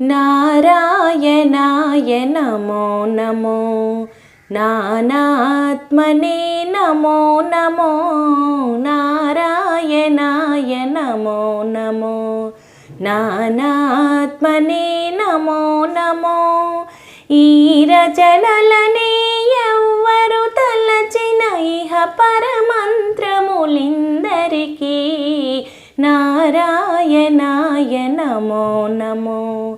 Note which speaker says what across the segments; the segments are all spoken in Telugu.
Speaker 1: నారాయణాయ నమో. నమో నానాత్మనే నమో నమో. నారాయణాయ నమో నమో. నానాత్మనే నమో నమో. ఈ రచనలనే ఎవ్వరు తలచిన ఇహ పరమంత్రములిందరికీ. నారాయణ నారాయణాయ నమో నమో.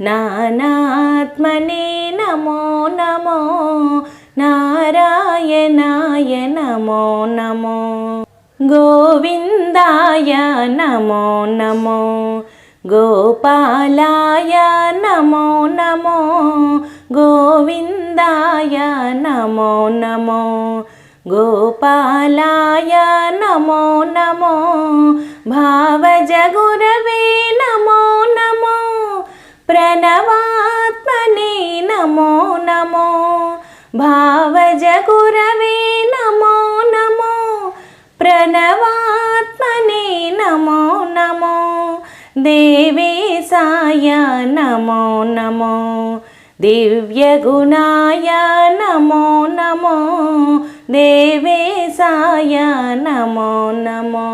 Speaker 1: నానాత్మనే నమో నమో. నారాయణాయ నమో నమో. గోవిందాయ నమో నమో. గోపాలాయ నమో నమో. గోవిందాయ నమో నమో. గోపాలాయ నమో నమో. భావజగురవే ప్రణవాత్మనే నమో నమో భావజగురవే నమో నమో ప్రణవాత్మనే నమో నమో దేవే సాయ నమో నమో దివ్యగుణాయ నమో నమో దేవే సాయ నమో నమో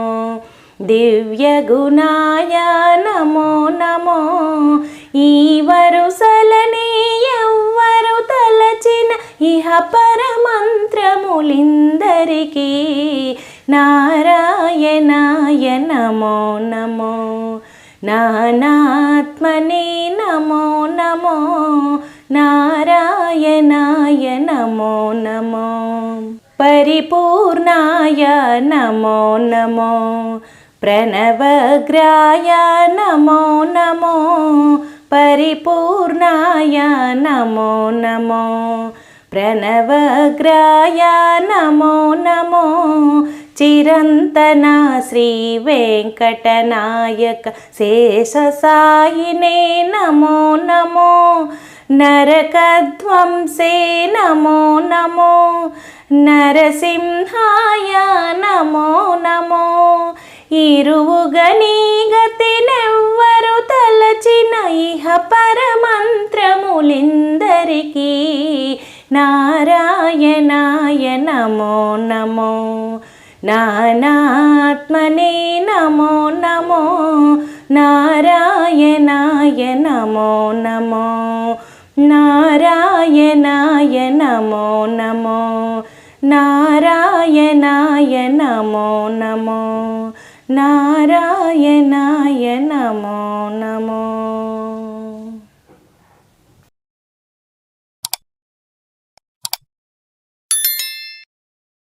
Speaker 1: దివ్యగుణాయ ఇహ పరమంత్రములిందరికీ నారాయణాయ నమో నమో నానాత్మనే నమో నమో నారాయణాయ నమో నమో పరిపూర్ణాయ నమో నమో ప్రణవగ్రాయ నమో నమో పరిపూర్ణాయ నమో నమో ప్రణవగ్రాయ నమో నమో చిరంతన శ్రీ వెంకటనాయక శేషసాయినే నమో నమో నరకధ్వంసే నమో నమో నరసింహాయ నమో నమో ఇరువుగని గతినెవ్వరు తలచిన ఇహ పరమంత్రములిందరికీ నారాయణాయ నమో నమో నానాత్మనే నమో నమో నారాయణాయ నమో నమో నారాయణాయ నమో నమో నారాయణాయ నమో నమో నారాయణాయ నమో నమో.